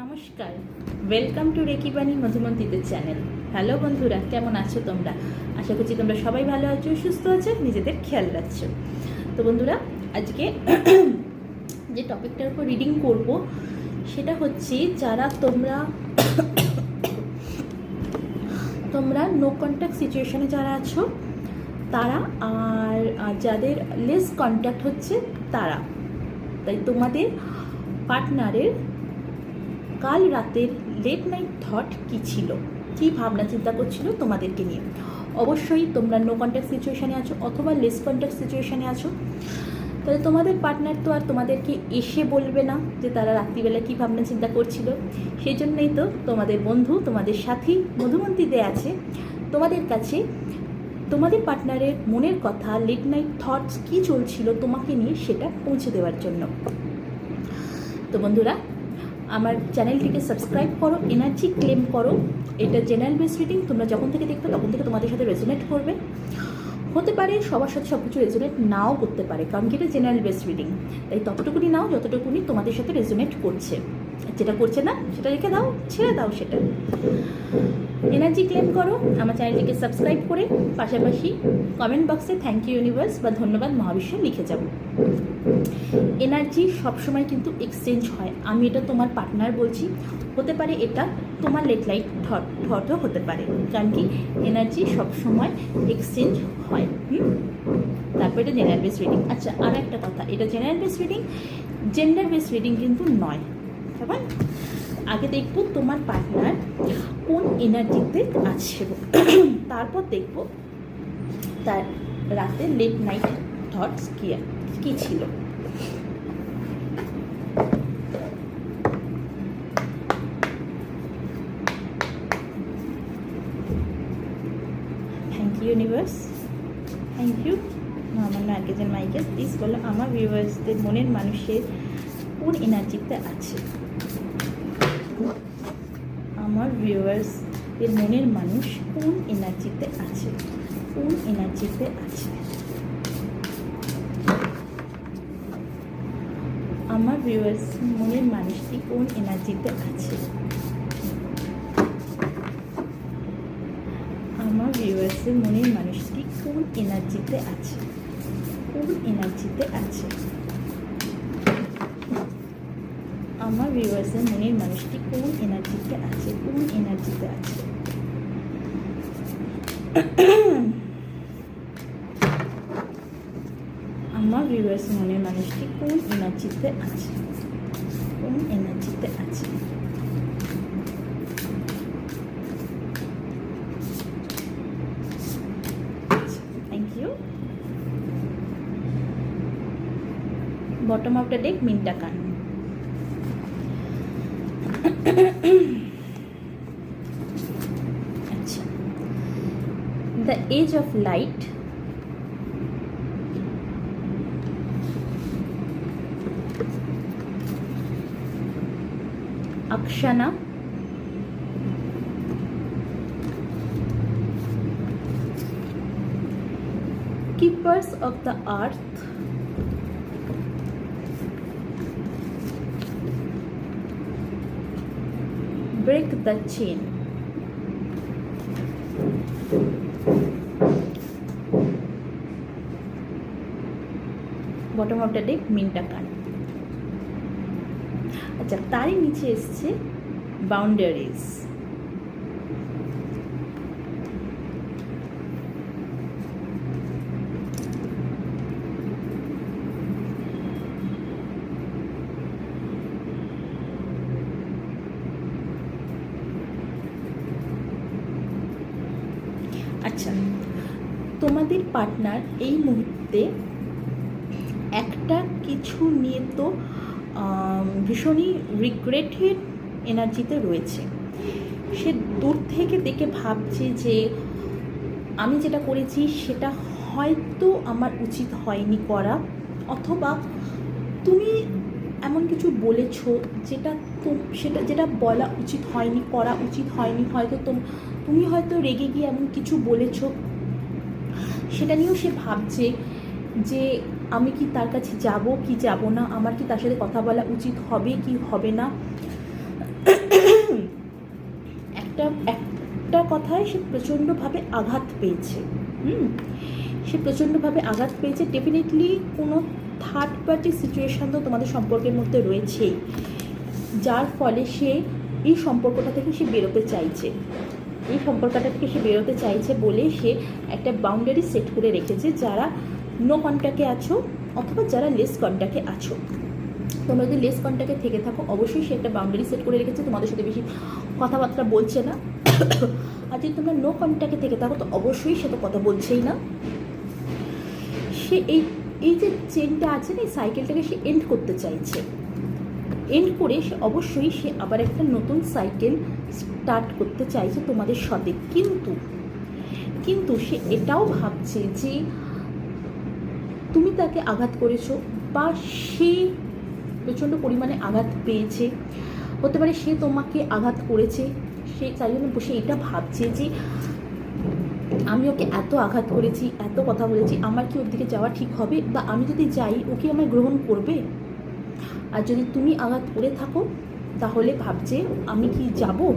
নমস্কার। Welcome to রেকিবাণী মধুমন্তিদের চ্যানেল হ্যালো বন্ধুরা, কেমন আছো তোমরা? আশা করছি তোমরা সবাই ভালো আছো, সুস্থ আছো, নিজেদের খেয়াল রাখছো। তো বন্ধুরা, আজকে যে টপিকটার উপর রিডিং করব, সেটা হচ্ছে যারা তোমরা তোমরা নো কন্ট্যাক্ট সিচুয়েশনে যারা আছো, তারা আর আর যাদের লেস কন্ট্যাক্ট হচ্ছে, তারা। তাই তোমাদের পার্টনারের কাল রাতের লেট নাইট থট কী ছিল? কী ভাবনা চিন্তা করছিল তোমাদেরকে নিয়ে? অবশ্যই তোমরা নো কন্ট্যাক্ট সিচুয়েশানে আছো অথবা লেস কন্ট্যাক্ট সিচুয়েশানে আছো। তাহলে তোমাদের পার্টনার তো আর তোমাদেরকে এসে বলবে না যে তারা রাত্রিবেলা কী ভাবনা চিন্তা করছিল। সেই জন্যই তো তোমাদের বন্ধু তোমাদের সাথী মধুমন্তীতে আছে। তোমাদের কাছে তোমাদের পার্টনারের মনের কথা লেট নাইট থটস কী চলছিল তোমাকে নিয়ে সেটা পৌঁছে দেওয়ার জন্য। তো বন্ধুরা আমার চ্যানেলটিকে সাবস্ক্রাইব করো এনার্জি ক্লেম করো। এটা জেনারেল বেস রিডিং তোমরা যখন থেকে দেখবে তখন থেকে তোমাদের সাথে রেজোনেট করবে। হতে পারে সবার সাথে সব কিছু রেজোনেট নাও করতে পারে, কারণ কি এটা জেনারেল বেস রিডিং তাই ততটুকুনি নাও, যতটুকুনি তোমাদের সাথে রেজোনেট করছে। যেটা করছে না, সেটা রেখে দাও, ছেড়ে দাও সেটা। এনার্জি ক্লেম করো, আমার চ্যানেলটিকে সাবস্ক্রাইব করে পাশাপাশি কমেন্ট বক্সে থ্যাংক ইউ ইউনিভার্স বা ধন্যবাদ মহাবিশ্ব লিখে যাব এনার্জি সবসময় কিন্তু এক্সচেঞ্জ হয়। আমি এটা তোমার পার্টনার বলছি। হতে পারে এটা তোমার লেট লাইট থটও হতে পারে। কারণ কি? এনার্জি সবসময় এক্সচেঞ্জ হয়। তারপর এটা জেনারেল বেস রিডিং আচ্ছা আর একটা কথা। এটা general base reading gender base reading কিন্তু নয়। আগে দেখব তোমার পার্টনার কোন এনার্জিতে আছে। তারপর দেখব তার রাতে লেট নাইট থটস কী কী ছিল। Thank you universe thank you আমার নার্গেজের মাইকেল প্লিজ বলো আমার ভিউয়ার্সদের মনের মানুষের কোন এনার্জিতে আছে। আমার ভিউয়ার্সদের মনের মানুষ কোন এনার্জিতে আছে? কোন এনার্জিতে আছে? আমার ভিউয়ার্স মনের মানুষটি কোন এনার্জিতে আছে? আমার ভিউয়ার্সের মনের মানুষটি কোন এনার্জিতে আছে? কোন এনার্জিতে আছে? আমার ভিউয়ার্সের মনের মানুষটি কোন এনার্জিতে আছে, কোন এনার্জিতে আছে? আমার ভিউয়ার্স মনের মানুষটি কোন এনার্জিতে আছে, কোন এনার্জিতে আছে? বটম অফ দ্য ডেক মিনটা কান age of light akshana keepers of the earth break the chain. Bottom of the deck, Minta Khan. আচ্ছা তারই নিচে এসছে বাউন্ডারিজ আচ্ছা তোমাদের পার্টনার এই মুহূর্তে কিছু নিয়ে তো ভীষণই রিগ্রেটেড এনার্জিতে রয়েছে। সে দূর থেকে দেখে ভাবছে যে আমি যেটা করেছি সেটা হয়তো আমার উচিত হয়নি করা, অথবা তুমি এমন কিছু বলেছ যেটা তো সেটা, যেটা বলা উচিত হয়নি, করা উচিত হয়নি, হয়তো তোম- তুমি হয়তো রেগে গিয়ে এমন কিছু বলেছ। সেটা নিয়েও সে ভাবছে যে আমি কি তার কাছে যাব, কি যাব না? আমার কি তার সাথে কথা বলা উচিত হবে, কি হবে না? একটা একটা কথায় সে প্রচণ্ডভাবে আঘাত পেয়েছে। হুম? সে প্রচণ্ডভাবে আঘাত পেয়েছে। ডেফিনেটলি কোনো থার্ড পার্টি সিচুয়েশান তো তোমাদের সম্পর্কের মধ্যে রয়েছেই। যার ফলে সে এই সম্পর্কটা থেকে সে বেরোতে চাইছে। এই সম্পর্কটা থেকে সে বেরোতে চাইছে বলে সে একটা বাউন্ডারি সেট করে রেখেছে যারা নো কন্ট্যাক্টে আছো অথবা যারা লেস কন্ট্যাক্টে আছো। তোমরা যদি লেস কন্ট্যাক্টে থেকে থাকো, অবশ্যই সে একটা বাউন্ডারি সেট করে রেখেছে, তোমাদের সাথে বেশি কথাবার্তা বলছে না। আর যদি তোমরা নো কন্ট্যাক্টে থেকে থাকো, তো অবশ্যই সে তো কথা বলছেই না। সে এই এই যে চেনটা আছে না, এই সাইকেলটাকে সে এন্ড করতে চাইছে। এন্ড করে সে অবশ্যই সে আবার একটা নতুন সাইকেল স্টার্ট করতে চাইছে তোমাদের সাথে। কিন্তু কিন্তু সে এটাও ভাবছে যে তুমি তাকে আঘাত করেছ বা সে প্রচণ্ড পরিমাণে আঘাত পেয়েছে, হতে পারে সে তোমাকে আঘাত করেছে, সে তাই জন্য বসে এটা ভাবছে যে আমি ওকে এত আঘাত করেছি, এত কথা বলেছি, আমার কি ওর দিকে যাওয়া ঠিক হবে বা আমি যদি যাই ওকে আমায় গ্রহণ করবে? আর যদি তুমি আঘাত করে থাকো, তাহলে ভাবছে আমি কি যাব?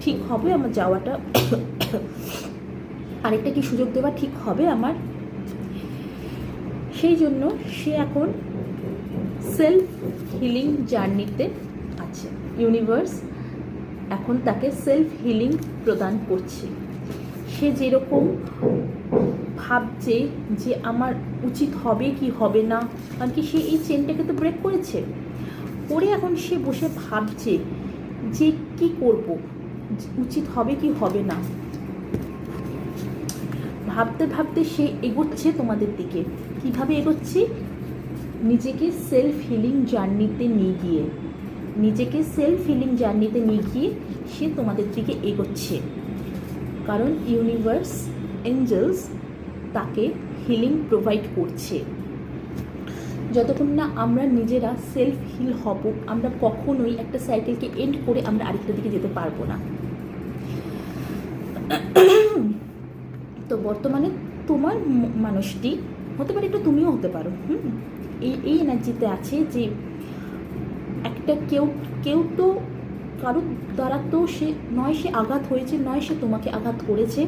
ঠিক হবে আমার যাওয়াটা। আরেকটা কি সুযোগ দেওয়া ঠিক হবে আমার? সেই জন্য সে এখন সেলফ হিলিং জার্নিতে আছে। ইউনিভার্স এখন তাকে সেলফ হিলিং প্রদান করছে। সে যেরকম ভাবছে যে আমার উচিত হবে কি হবে না, কারণ কি সে এই চেনটাকে তো ব্রেক করেছে। করে এখন সে বসে ভাবছে যে কি করব উচিত হবে কি হবে না। ভাবতে ভাবতে সে এগোচ্ছে তোমাদের দিকে। কীভাবে এগোচ্ছি? নিজেকে সেলফ হিলিং জার্নিতে নিয়ে গিয়ে। নিজেকে সেলফ হিলিং জার্নিতে নিয়ে গিয়ে সে তোমাদের দিকে এগোচ্ছে। কারণ ইউনিভার্স এঞ্জেলস তাকে হিলিং প্রোভাইড করছে। যতক্ষণ না আমরা নিজেরা সেলফ হিল হব, আমরা কখনোই একটা সাইকেলকে এন্ড করে আমরা আরেকটা দিকে যেতে পারব না। তো বর্তমানে তোমার মানুষটি হতে পারে একটু তুমিও হতে পারো, হুম? এই এই এনার্জিতে আছে যে একটা কেউ কেউ তো কারোর দ্বারা তো সে, নয় সে আঘাত হয়েছে, নয় সে তোমাকে আঘাত করেছে।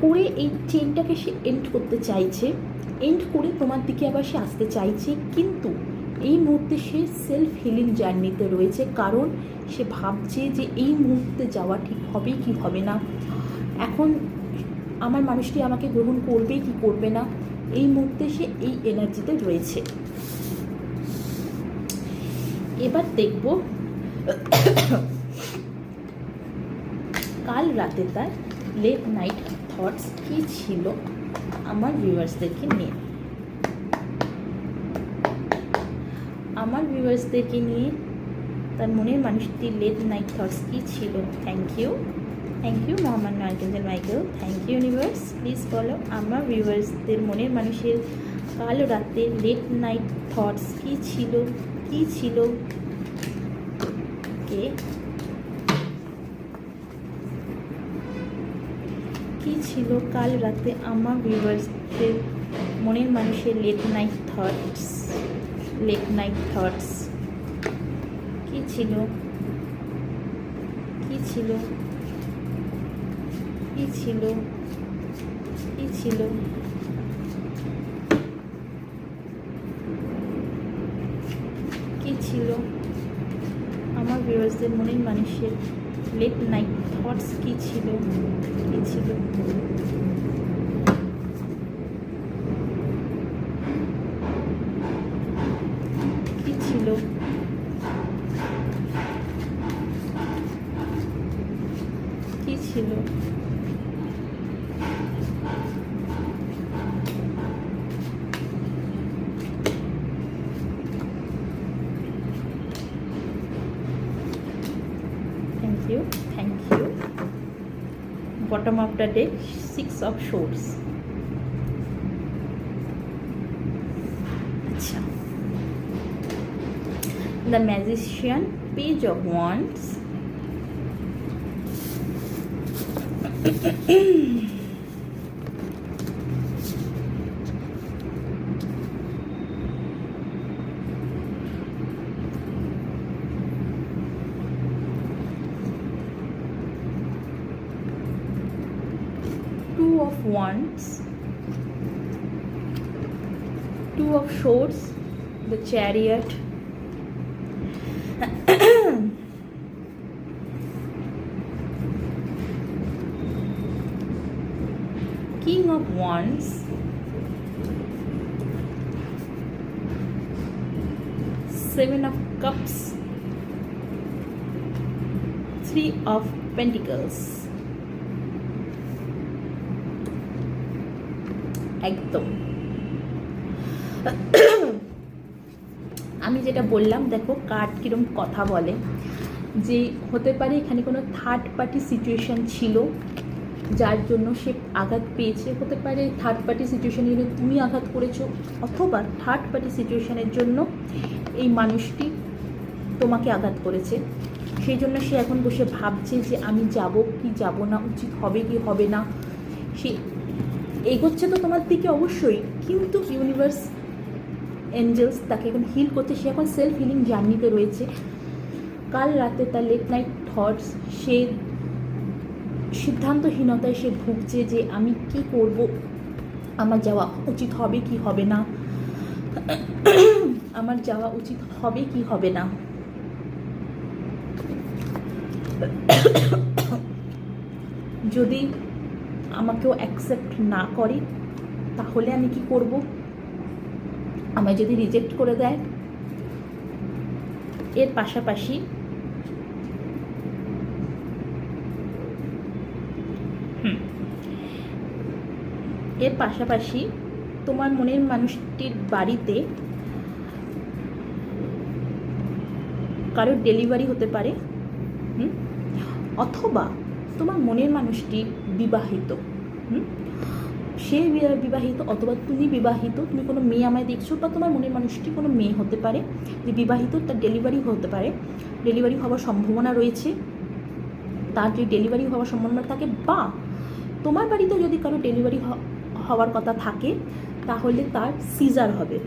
করে এই চেনটাকে সে এন্ড করতে চাইছে। এন্ড করে তোমার দিকে আবার সে আসতে চাইছে। কিন্তু এই মুহূর্তে সে সেলফ হিলিং জার্নিতে রয়েছে। কারণ সে ভাবছে যে এই মুহূর্তে যাওয়া ঠিক হবে কি হবে না। এখন আমার মানুষটি আমাকে গ্রহণ করবে কি করবে না। এই মুহূর্তে সে এই এনার্জিতে রয়েছে। এবার দেখব, কাল রাতে তার লেট নাইট থটস কি ছিল আমার ভিউয়ার্সদেরকে নিয়ে। আমার ভিউয়ার্সদেরকে নিয়ে তার মনের মানুষটির লেট নাইট থটস কি ছিল? Thank you thank you Mohammad archangel Michael thank you universe please বলো আমার ভিউয়ার্সদের মনের মানুষের কাল রাতে লেট নাইট থটস কী ছিল, কি ছিল? কে? কি ছিল কাল রাতে আমার ভিউয়ার্সদের মনের মানুষের late night thoughts late night thoughts কি ছিল? কি ছিল? কি ছিল কি ছিল। কি ছিল? আমার ভিউয়ার্সদের মনের মানুষের লেট নাইট থটস কি ছিল? কি ছিল? bottom of the deck, six of swords. The magician, page of wands. of wands two of swords the chariot king of wands seven of cups three of pentacles একদম। আমি যেটা বললাম, দেখো card কিরম কথা বলে, যে হতে পারে এখানে কোনো থার্ড পার্টি সিচুয়েশান ছিল, যার জন্য সে আঘাত পেয়েছে। হতে পারে থার্ড পার্টি সিচুয়েশনের জন্য তুমি আঘাত করেছ, অথবা থার্ড পার্টি সিচুয়েশানের জন্য এই মানুষটি তোমাকে আঘাত করেছে। সেই জন্য সে এখন বসে ভাবছে যে আমি যাব কি যাব না, উচিত হবে কি হবে না। সে এগোচ্ছে তো তোমার দিকে অবশ্যই, কিন্তু ইউনিভার্স এঞ্জেলস তাকে এখন হিল করছে, সে এখন সেলফ হিলিং জার্নিতে রয়েছে। কাল রাতে তার লেট নাইট থটস সে সিদ্ধান্তহীনতায় সে ভুগছে যে আমি কি করব, আমার যাওয়া উচিত হবে কি হবে না, আমার যাওয়া উচিত হবে কি হবে না। যদি আমাকেও অ্যাকসেপ্ট না করে, তাহলে আমি কি করব আমায় যদি রিজেক্ট করে দেয় এর পাশাপাশি এর পাশাপাশি তোমার মনের মানুষটির বাড়িতে কারোর ডেলিভারি হতে পারে? অথবা তোমার মনের মানুষটি বিবাহিত? সে বিবাহিত অথবা তুমি বিবাহিত, তুমি কোনো মেয়ে আমায় দেখছ বা তোমার মনের মানুষটি কোনো মেয়ে হতে পারে, যে বিবাহিত তার ডেলিভারি হতে পারে। ডেলিভারি হওয়ার সম্ভাবনা রয়েছে। তার যে ডেলিভারি হওয়ার সম্ভাবনা থাকে বা তোমার বাড়িতে যদি কারও ডেলিভারি হওয়ার কথা থাকে, তাহলে তার সিজার হবে।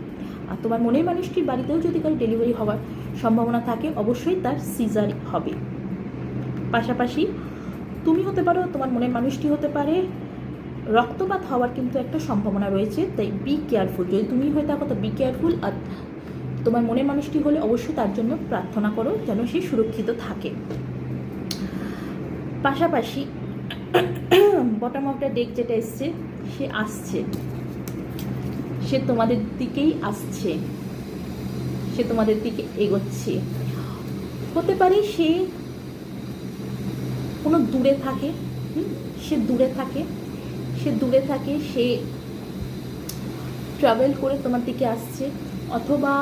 আর তোমার মনের মানুষটির বাড়িতেও যদি কারও ডেলিভারি হওয়ার সম্ভাবনা থাকে, অবশ্যই তার সিজার হবে। পাশাপাশি তুমি হতে পারো, তোমার মনের মানুষটি হতে পারে রক্তপাত হওয়ার কিন্তু একটা সম্ভাবনা রয়েছে, তাই বি কেয়ারফুল যদি তুমি হয়ে থাকো, তো বি কেয়ারফুল আর তোমার মনের মানুষটি হলে অবশ্যই তার জন্য প্রার্থনা করো যেন সে সুরক্ষিত থাকে। পাশাপাশি বটম অফ দ্য ডেক যেটা এসছে, সে আসছে। সে তোমাদের দিকেই আসছে। সে তোমাদের দিকে এগোচ্ছে। হতে পারে সে কোনো দূরে থাকে সে দূরে থাকে। সে দূরে থাকে, সে ট্রাভেল করে তোমার দিকে আসছে, অথবা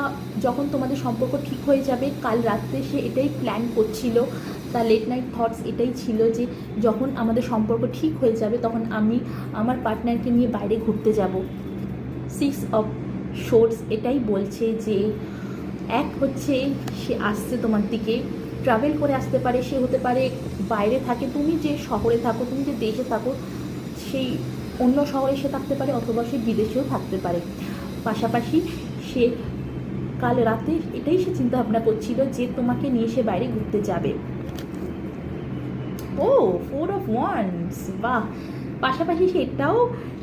যখন তোমাদের সম্পর্ক ঠিক হয়ে যাবে, কাল রাত্রে সে এটাই প্ল্যান করছিল তার লেট নাইট থটস এটাই ছিল যে যখন আমাদের সম্পর্ক ঠিক হয়ে যাবে, তখন আমি আমার পার্টনারকে নিয়ে বাইরে ঘুরতে যাব। সিক্স অফ শোর্টস এটাই বলছে যে এক হচ্ছে সে আসছে তোমার দিকে ট্রাভেল করে আসতে পারে, সে হতে পারে বাইরে থাকে, তুমি যে শহরে থাকো, তুমি যে দেশে থাকো সেই অন্য শহরে সে থাকতে পারে অথবা সে বিদেশেও থাকতে পারে। পাশাপাশি সে কাল রাতে এটাই সে চিন্তা ভাবনা করছিল যে তোমাকে নিয়ে সে বাইরে ঘুরতে যাবে। ও ফোর অফ ওয়ান্স বাহ! পাশাপাশি সে এটাও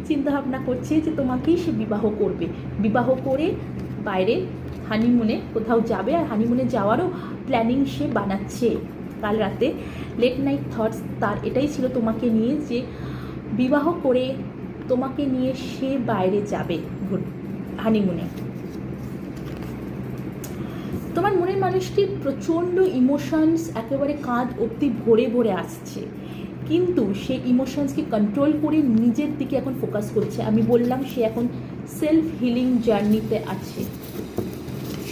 চিন্তা ভাবনা করছে যে তোমাকেই সে বিবাহ করবে। বিবাহ করে বাইরে হানিমুনে কোথাও যাবে আর হানিমুনে যাওয়ারও প্ল্যানিং সে বানাচ্ছে। কাল রাতে লেট নাইট থটস তার এটাই ছিল তোমাকে নিয়ে যে বিবাহ করে তোমাকে নিয়ে সে বাইরে যাবে হানিমুনে তোমার মনের মানুষটির প্রচণ্ড ইমোশনস একেবারে কাঁধ অবধি ভরে ভরে আসছে। কিন্তু সে ইমোশনসকে কন্ট্রোল করে নিজের দিকে এখন ফোকাস করছে। আমি বললাম, সে এখন সেলফ হিলিং জার্নিতে আছে।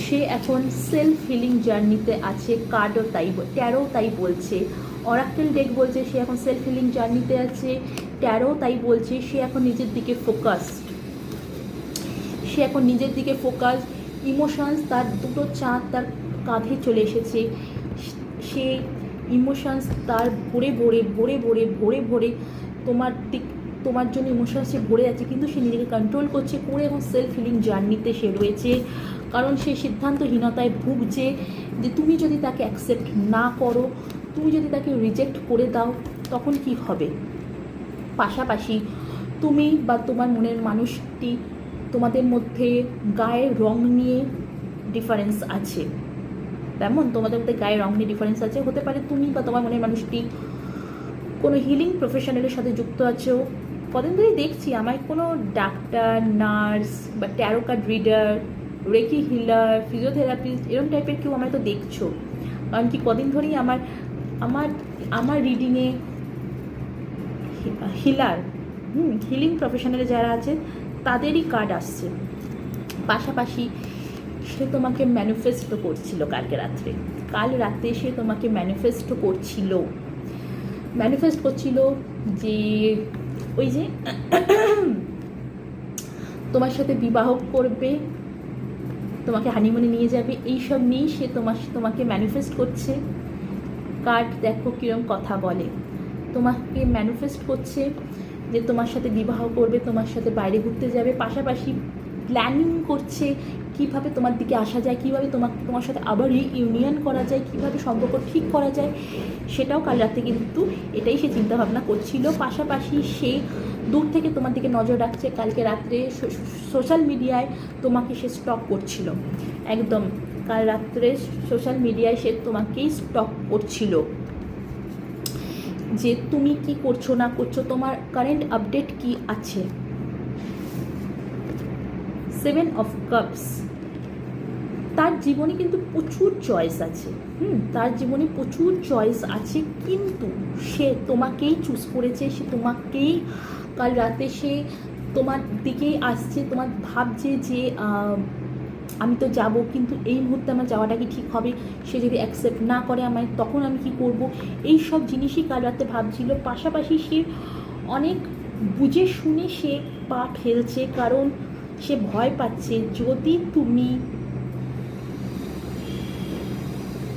সে এখন সেলফ হিলিং জার্নিতে আছে কার্ডও তাই ট্যারো তাই বলছে। অরাক্টেল ডেক বলছে, সে এখন সেলফ হিলিং জার্নিতে আছে। ট্যারো তাই বলছে সে এখন নিজের দিকে ফোকাসড সে এখন নিজের দিকে ফোকাস ইমোশনস তার দুটো চাঁদ তার কাঁধে চলে এসেছে। সে ইমোশনস তার ভরে ভরে ভরে ভরে ভরে ভরে তোমার দিক তোমার জন্য ইমোশনস সে ভরে যাচ্ছে, কিন্তু সে নিজেকে কন্ট্রোল করছে করে এবং সেলফ হিলিং জার্নিতে সে রয়েছে। কারণ সে সিদ্ধান্তহীনতায় ভুগছে যে তুমি যদি তাকে অ্যাকসেপ্ট না করো, তুমি যদি তাকে রিজেক্ট করে দাও, তখন কি হবে? পাশাপাশি তুমি বা তোমার মনের মানুষটি তোমাদের মধ্যে গায়ের রং নিয়ে ডিফারেন্স আছে। তেমন তোমাদের মধ্যে গায়ের রং নিয়ে ডিফারেন্স আছে। হতে পারে তুমি বা তোমার মনের মানুষটি কোনো হিলিং প্রফেশনালের সাথে যুক্ত আছো। কদিন ধরেই দেখছি আমায় কোনো ডাক্তার, নার্স বা tarot card reader reiki healer physiotherapist এরকম টাইপের কেউ আমায় তো দেখছ। কারণ কি কদিন ধরেই আমার আমার আমার রিডিংয়ে হিলার হুম হিলিং প্রফেশনালে যারা আছে, তাদেরই কার্ড আসছে। পাশাপাশি সে তোমাকে ম্যানিফেস্টো করছিল কালকে রাত্রে। কাল রাতে সে তোমাকে ম্যানিফেস্টো করছিল। ম্যানিফেস্ট করছিল যে ওই যে তোমার সাথে বিবাহ করবে, তোমাকে হানিমুনে নিয়ে যাবে, এইসব নিয়েই সে তোমার, তোমাকে ম্যানিফেস্ট করছে। কার্ড দেখো কীরকম কথা বলে। তোমাকে ম্যানিফেস্ট করছে যে তোমার সাথে বিবাহ করবে, তোমার সাথে বাইরে ঘুরতে যাবে, পাশাপাশি প্ল্যানিং করছে কীভাবে তোমার দিকে আসা যায়, কীভাবে তোমার তোমার সাথে আবার ইউনিয়ন করা যায়, কীভাবে সম্পর্ক ঠিক করা যায়, সেটাও কাল রাতে কিন্তু এটাই সে চিন্তাভাবনা করছিল। পাশাপাশি সে দূর থেকে তোমার দিকে নজর রাখছে, কালকে রাত্রে সোশ্যাল মিডিয়ায় তোমাকে সে স্টক করছিল। একদম, কাল রাত্রে সোশ্যাল মিডিয়ায় সে তোমাকেই স্টক করছিল। যে তুমি কি করছ, না করছ, তোমার কারেন্ট আপডেট কি আছে? সেভেন অফ কাপস তার জীবনে কিন্তু প্রচুর চয়েস আছে। হুম, তার জীবনে প্রচুর চয়েস আছে, কিন্তু সে তোমাকেই চুজ করেছে, সে তোমাকেই কাল রাতে সে তোমার দিকেই আসছে, তোমার ভাবছে যে আমি তো যাব, কিন্তু এই মুহূর্তে আমার যাওয়াটা কি ঠিক হবে? সে যদি অ্যাকসেপ্ট না করে আমায়, তখন আমি কি করব? এই সব জিনিসই কাল রাতে ভাবছিল। পাশাপাশি সে অনেক বুঝে শুনে সে পা ফেলছে, কারণ সে ভয় পাচ্ছে যদি তুমি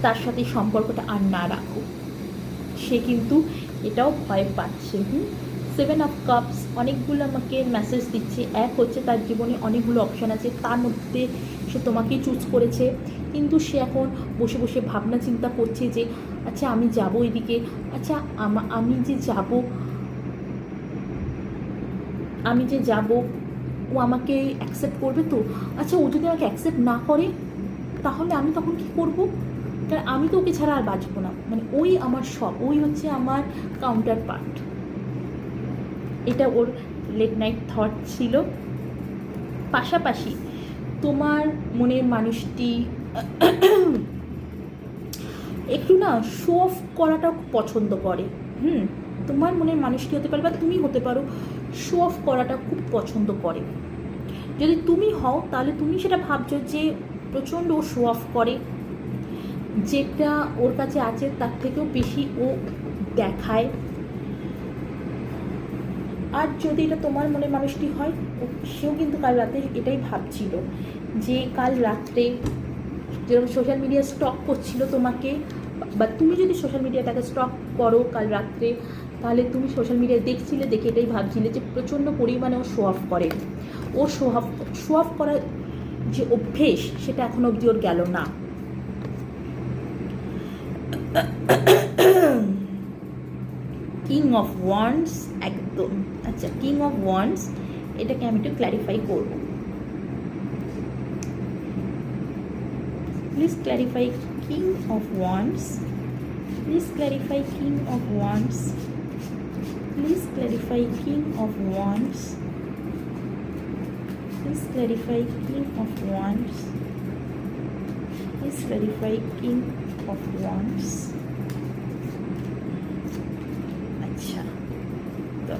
তার সাথে সম্পর্কটা আর না রাখো। সে কিন্তু এটাও ভয় পাচ্ছে। হুম? সেভেন অফ কাপস অনেকগুলো আমাকে মেসেজ দিচ্ছে। এক হচ্ছে তার জীবনে অনেকগুলো অপশান আছে, তার মধ্যে সে তোমাকেই চুজ করেছে। কিন্তু সে এখন বসে বসে ভাবনা চিন্তা করছে যে আচ্ছা আমি যাব এদিকে? আচ্ছা আমি যে যাব, আমি যে যাব, ও আমাকে অ্যাকসেপ্ট করবে তো? আচ্ছা ও যদি আমাকে অ্যাকসেপ্ট না করে, তাহলে আমি তখন কি করব? কারণ আমি তো ওকে ছাড়া আর বাঁচবো না। মানে ওই আমার সব ওই হচ্ছে আমার কাউন্টার পার্ট এটা ওর লেট নাইট থট ছিল। পাশাপাশি তোমার মনের মানুষটি একটু না শো অফ করাটা পছন্দ করে। হুম, তোমার মনের মানুষটি হতে পারে বা তুমি হতে পারো শো অফ করাটা খুব পছন্দ করে। যদি তুমি হও, তাহলে তুমি সেটা ভাবছ যে প্রচণ্ড ও শো অফ করে। যেটা ওর কাছে আছে, তার থেকেও বেশি ও দেখায়। আর যদি এটা তোমার মনে মানুষটি হয়, সেও কিন্তু কাল রাতে এটাই ভাবছিল যে কাল রাত্রে যেরকম সোশ্যাল মিডিয়া স্টক করছিল তোমাকে, বা তুমি যদি সোশ্যাল মিডিয়াটাকে স্টক করো কাল রাত্রে, তাহলে তুমি সোশ্যাল মিডিয়ায় দেখছিলে, দেখে এটাই ভাবছিলে যে প্রচণ্ড পরিমাণে ও শো অফ করে। ও শো অফ শো অফ করার যে অভ্যেস, সেটা এখন অবধি ওর গেল না। কিং অফ ওয়ান্স একদম আচ্ছা কিং অফ ওয়ান্স এটাকে আমি একটু ক্ল্যারিফাই করব। Please clarify king of wands please clarify king of wands please clarify king of wands please clarify king of wands, please clarify king of wands আচ্ছা তো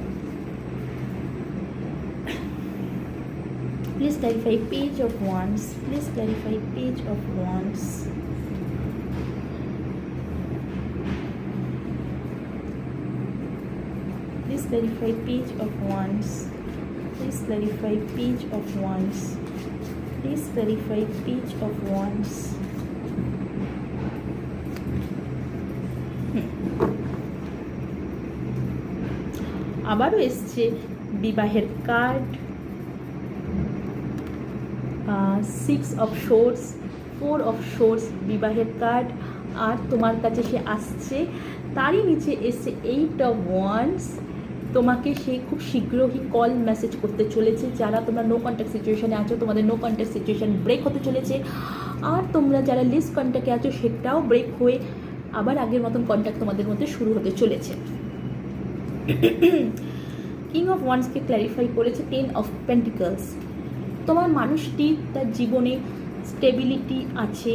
please clarify page of wands please clarify page of wands please clarify page of wands Please clarify page of wands. Please clarify page of wands. আবারও এসছে বিবাহের card six of swords four of swords বিবাহের card আর তোমার কাছে সে আসছে। তারই নিচে এসছে এইট অফ ওয়ান্স তোমাকে সে খুব শীঘ্রই কল মেসেজ করতে চলেছে। যারা তোমরা নো কন্ট্যাক্ট সিচুয়েশানে আছো তোমাদের নো কন্ট্যাক্ট সিচুয়েশান ব্রেক হতে চলেছে। আর তোমরা যারা লিস্ট কন্ট্যাক্টে আছো সেটাও ব্রেক হয়ে আবার আগের মতন কন্ট্যাক্ট তোমাদের মধ্যে শুরু হতে চলেছে। কিং অফ ওয়ান্সকে ক্ল্যারিফাই করেছে টেন অফ পেন্টিকলস তোমার মানুষটি তার জীবনে স্টেবিলিটি আছে।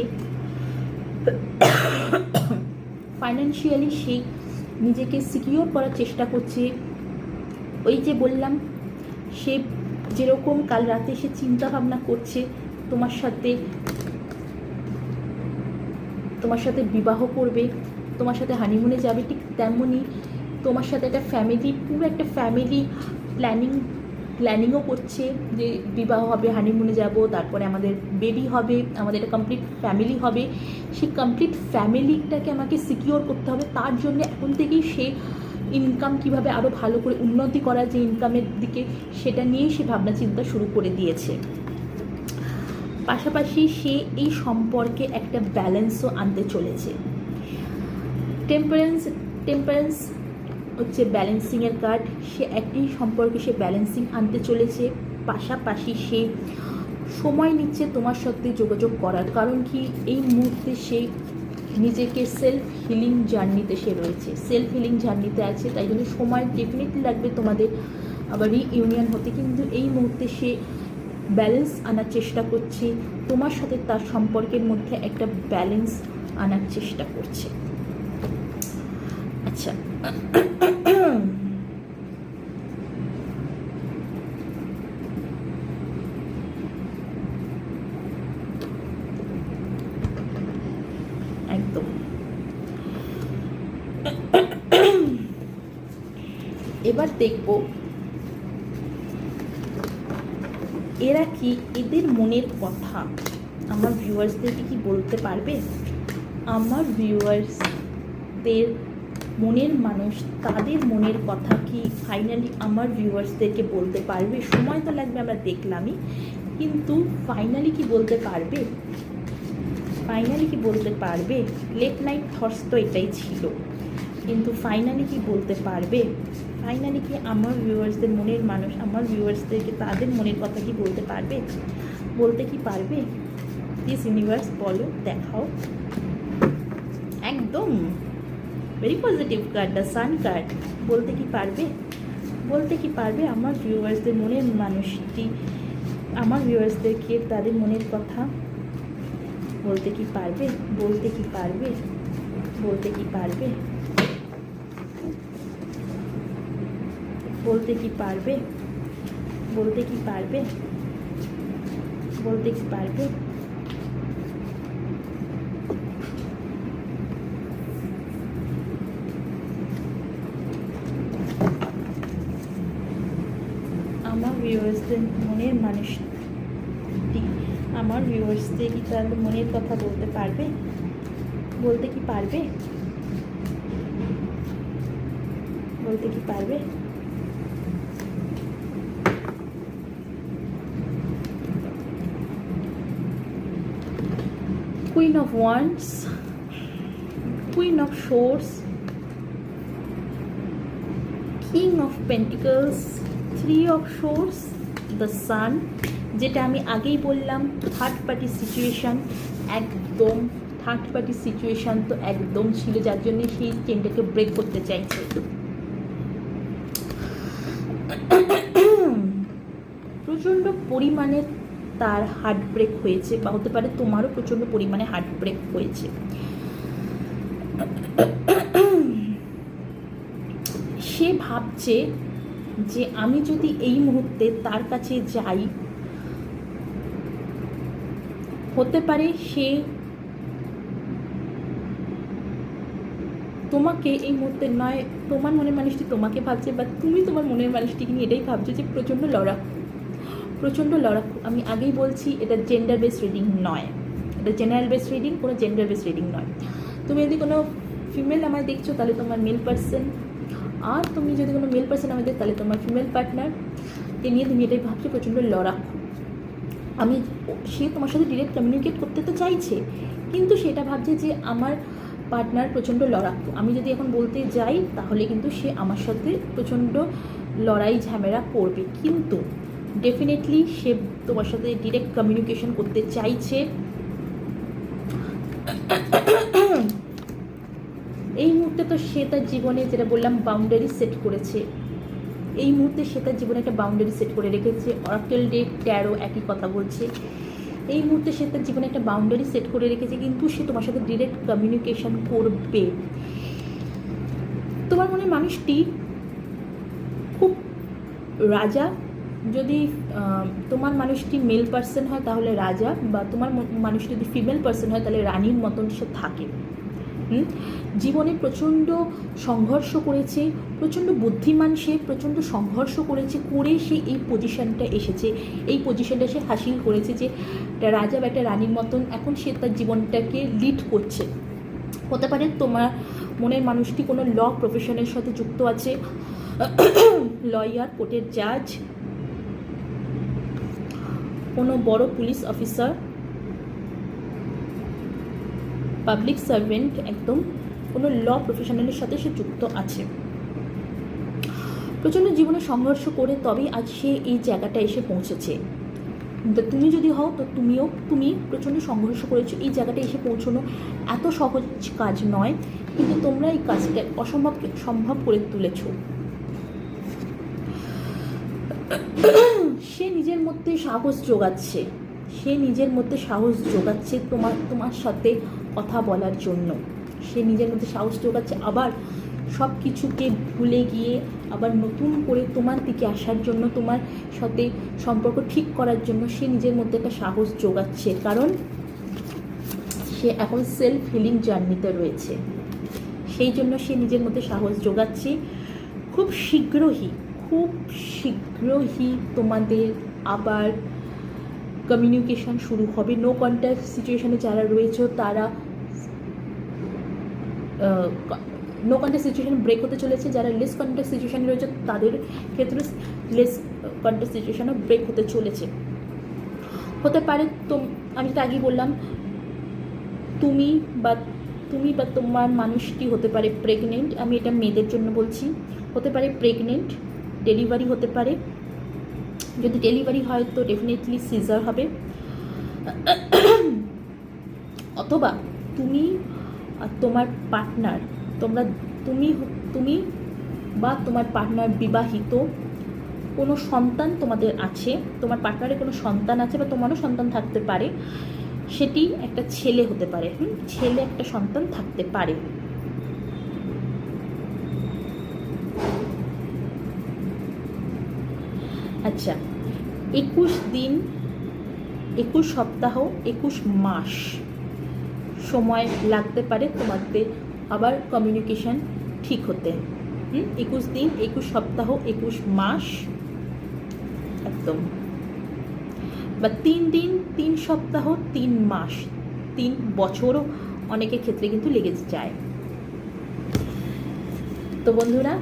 ফাইন্যান্সিয়ালি সে নিজেকে সিকিওর করার চেষ্টা করছে। ওই যে বললাম, সে যেরকম কাল রাতে সে চিন্তা ভাবনা করছে, তোমার সাথে তোমার সাথে বিবাহ করবে, তোমার সাথে হানিমুনে যাবে, ঠিক তেমনই তোমার সাথে একটা ফ্যামিলি পুরো একটা ফ্যামিলি প্ল্যানিং প্ল্যানিংও করছে যে বিবাহ হবে হানিমুনে যাব, তারপরে আমাদের বেবি হবে, আমাদের একটা কমপ্লিট ফ্যামিলি হবে। সেই কমপ্লিট ফ্যামিলিটাকে আমাকে সিকিওর করতে হবে। তার জন্য এখন থেকেই সে ইনকাম কীভাবে আরও ভালো করে উন্নতি করা যে ইনকামের দিকে, সেটা নিয়েই সে ভাবনা চিন্তা শুরু করে দিয়েছে। পাশাপাশি সে এই সম্পর্কে একটা ব্যালেন্সও আনতে চলেছে। টেম্পারেন্স টেম্পারেন্স হচ্ছে ব্যালেন্সিংয়ের কার্ড সে একই সম্পর্কে সে ব্যালেন্সিং আনতে চলেছে। পাশাপাশি সে সময় নিচ্ছে তোমার সাথে যোগাযোগ করার। কারণ কি? এই মুহূর্তে সে নিজেকে সেলফ হিলিং জার্নিতে সে রয়েছে। সেলফ হিলিং জার্নিতে আছে, তাই জন্য সময় ডেফিনেটলি লাগবে তোমাদের আবার রিইউনিয়ন হতে। কিন্তু এই মুহূর্তে সে ব্যালেন্স আনার চেষ্টা করছে। তোমার সাথে তার সম্পর্কের মধ্যে একটা ব্যালেন্স আনার চেষ্টা করছে। আচ্ছা একদম। এবার দেখব এরা কি এদের মনের কথা? আমার ভিউয়ার্সদেরকে কি বলতে পারবে? আমার ভিউয়ার্সদের মনের মানুষ, তাদের মনের কথা কি ফাইনালি আমার ভিউয়ার্সদেরকে বলতে পারবে? সময় তো লাগবে আমরা দেখলামই। কিন্তু ফাইনালি কি বলতে পারবে? ফাইনালি কি বলতে পারবে? লেট নাইট থটস তো এটাই ছিল। কিন্তু ফাইনালি কি বলতে পারবে? ফাইনালি কি আমার ভিউয়ার্সদের মনের মানুষ, আমার ভিউয়ার্সদেরকে তাদের মনের কথা কি বলতে পারবে? বলতে কি পারবে? প্লিজ ইউনিভার্স বলো, দেখাও। একদম। Very positive card the sun card বলতে কি পারবে? বলতে কি পারবে? আমার ভিউয়ার্সদের মনের মানুষটি, আমার ভিউয়ার্সদেরকে তাদের মনের কথা? বলতে কি পারবে? বলতে কি পারবে? বলতে কি পারবে? বলতে কি পারবে? বলতে কি পারবে? বলতে কি পারবে আমার ভিউয়ার্সদের মনের মানুষটি আমার ভিউয়ার্সদের কি তাদের মনের কথা বলতে পারবে? বলতে কি পারবে? বলতে কি পারবে? Queen of wands queen of swords king of pentacles three of swords the sun যেটা আমি আগেই বললাম থার্ড পার্টি সিচুয়েশান একদম থার্ড পার্টি সিচুয়েশান তো একদম ছিল, যার জন্য সেই চেনটাকে ব্রেক করতে চাইছে প্রচণ্ড পরিমাণে তার হার্ট ব্রেক হয়েছে, বা হতে পারে তোমারও প্রচণ্ড পরিমাণে হার্ট ব্রেক হয়েছে। সে ভাবছে যে আমি যদি এই মুহূর্তে তার কাছে যাই, হতে পারে সে তোমাকে এই মুহূর্তে নয়, তোমার মনের মানুষটি তোমাকে ভাবছে বা তুমি তোমার মনের মানুষটিকে নিয়ে এটাই ভাবছ যে প্রচণ্ড লড়াকু। প্রচণ্ড লড়াকু। আমি আগেই বলছি, এটা জেন্ডার বেস রিডিং নয়। এটা জেনারেল বেস রিডিং কোনো জেন্ডার বেস রিডিং নয়। তুমি যদি কোনো ফিমেল আমায় দেখছ, তাহলে তোমার মেল পার্সন আর তুমি যদি কোনো মেল পার্সন আমাদের, তাহলে তোমার ফিমেল পার্টনার পার্টনারকে নিয়ে তুমি এটাই ভাবছ প্রচণ্ড লড়াকু আমি সে তোমার সাথে ডিরেক্ট কমিউনিকেট করতে তো চাইছে, কিন্তু সেটা ভাবছে যে আমার পার্টনার প্রচণ্ড লড়াকু আমি যদি এখন বলতে যাই, তাহলে কিন্তু সে আমার সাথে প্রচণ্ড লড়াই, ঝামেলা করবে। কিন্তু ডেফিনেটলি সে তোমার সাথে ডিরেক্ট কমিউনিকেশন করতে চাইছে। তো সে তার জীবনে যেটা বললাম বাউন্ডারি সেট করেছে। এই মুহূর্তে সে তার জীবনে একটা বাউন্ডারি সেট করে রেখেছে। অরাকেল ডেট ট্যারো একই কথা বলছে। এই মুহূর্তে সে তার জীবনে একটা বাউন্ডারি সেট করে রেখেছে, কিন্তু সে তোমার সাথে ডিরেক্ট কমিউনিকেশন করবে। তোমার মনে মানুষটি খুব রাজা? যদি তোমার মানুষটি মেল পার্সন হয়, তাহলে রাজা, বা তোমার ম- মানুষ যদি ফিমেল পার্সন হয়, তাহলে রানীর মতন সে থাকে? জীবনে প্রচণ্ড সংঘর্ষ করেছে, প্রচণ্ড বুদ্ধিমান সে প্রচণ্ড সংঘর্ষ করেছে, করে সে এই পজিশনটা এসেছে। এই পজিশনটা সে হাসিল করেছে যে একটা রাজা বা একটা রানীর মতন এখন সে তার জীবনটাকে লিড করছে। হতে পারে তোমার মনের মানুষটি কোনো ল প্রফেশনের সাথে যুক্ত আছে লয়ার কোর্টের জাজ কোনো বড় পুলিশ অফিসার পাবলিক সার্ভেন্ট একদম কোনো ল প্রফেশনালের সাথে সে যুক্ত আছে। প্রচণ্ড জীবনে সংঘর্ষ করে তবেই আজ সে এই জায়গাটা এসে পৌঁছেছে। তুমি যদি হও, তো তুমিও, তুমি প্রচণ্ড সংঘর্ষ করেছ, এই জায়গাটা এসে পৌঁছানো এত সহজ কাজ নয়, কিন্তু তোমরা এই কাজটা অসম্ভবকে সম্ভব করে তুলেছো। সে নিজের মধ্যে সাহস যোগাচ্ছে। সে নিজের মধ্যে সাহস যোগাচ্ছে তোমার তোমার সাথে কথা বলার জন্য। সে নিজের মধ্যে সাহস যোগাচ্ছে, আবার সব কিছুকে ভুলে গিয়ে আবার নতুন করে তোমার দিকে আসার জন্য, তোমার সাথে সম্পর্ক ঠিক করার জন্য সে নিজের মধ্যে একটা সাহস যোগাচ্ছে। কারণ সে এখন সেলফ হিলিং জার্নিতে রয়েছে। সেই জন্য সে নিজের মধ্যে সাহস যোগাচ্ছে। খুব শীঘ্রই খুব শীঘ্রই তোমাদের আবার কমিউনিকেশন শুরু হবে। নো কন্ট্যাক্ট সিচুয়েশনে যারা রয়েছে, তারা নো কন্ট্যাক্ট সিচুয়েশন ব্রেক হতে চলেছে। যারা লেস কন্ট্যাক্ট সিচুয়েশনে রয়েছে, তাদের ক্ষেত্রে লেস কন্ট্যাক্ট সিচুয়েশনও ব্রেক হতে চলেছে। হতে পারে তো, আমি তো আগেই বললাম, তুমি বা তুমি বা তোমার মানুষটি হতে পারে প্রেগনেন্ট আমি এটা মেয়েদের জন্য বলছি। হতে পারে প্রেগনেন্ট ডেলিভারি হতে পারে। যদি ডেলিভারি হয়, তো ডেফিনেটলি সিজার হবে। অথবা তুমি তোমার পার্টনার তোমরা তুমি তুমি বা তোমার পার্টনার বিবাহিত, কোনো সন্তান তোমাদের আছে, তোমার পার্টনারের কোনো সন্তান আছে বা তোমারও সন্তান থাকতে পারে, সেটি একটা ছেলে হতে পারে। হুম? ছেলে একটা সন্তান থাকতে পারে। আচ্ছা একুশ দিন, একুশ সপ্তাহ, একুশ মাস সময় লাগতে পারে তোমাদের আবার কমিউনিকেশন ঠিক হতে। হুম, একুশ দিন, একুশ সপ্তাহ, একুশ মাস, একদম। বা তিন দিন, তিন সপ্তাহ, তিন মাস, তিন বছরও অনেকের ক্ষেত্রে কিন্তু লেগে যায়। তো বন্ধুরা,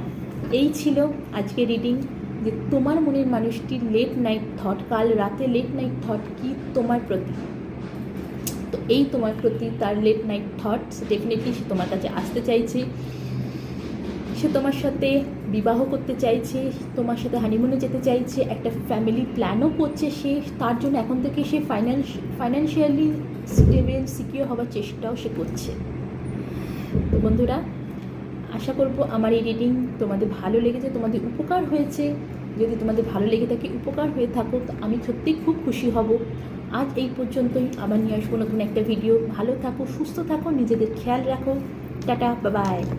এই ছিল আজকে রিডিং যে তোমার মনের মানুষটির লেট নাইট থট কাল রাতে লেট নাইট থট কি তোমার প্রতি? তো এই তোমার প্রতি তার লেট নাইট থটস ডেফিনেটলি সে তোমার কাছে আসতে চাইছে। সে তোমার সাথে বিবাহ করতে চাইছে, তোমার সাথে হানিমুনে যেতে চাইছে, একটা ফ্যামিলি প্ল্যানও করছে সে, তার জন্য এখন থেকে সে ফাইন্যান্স ফাইন্যান্সিয়ালি স্টেবল সিকিউর হওয়ার চেষ্টাও সে করছে। তো বন্ধুরা আশা করব আমার এই রিডিং তোমাদের ভালো লেগেছে, তোমাদের উপকার হয়েছে। যদি তোমাদের ভালো লেগে থাকে, উপকার হয়ে থাকো তো আমি সত্যিই খুব খুশি হব। আজ এই পর্যন্তই, আবার নিয়ে আসব নতুন একটা ভিডিও ভালো থাকো, সুস্থ থাকো, নিজেদের খেয়াল রাখো। টাটা বাবাই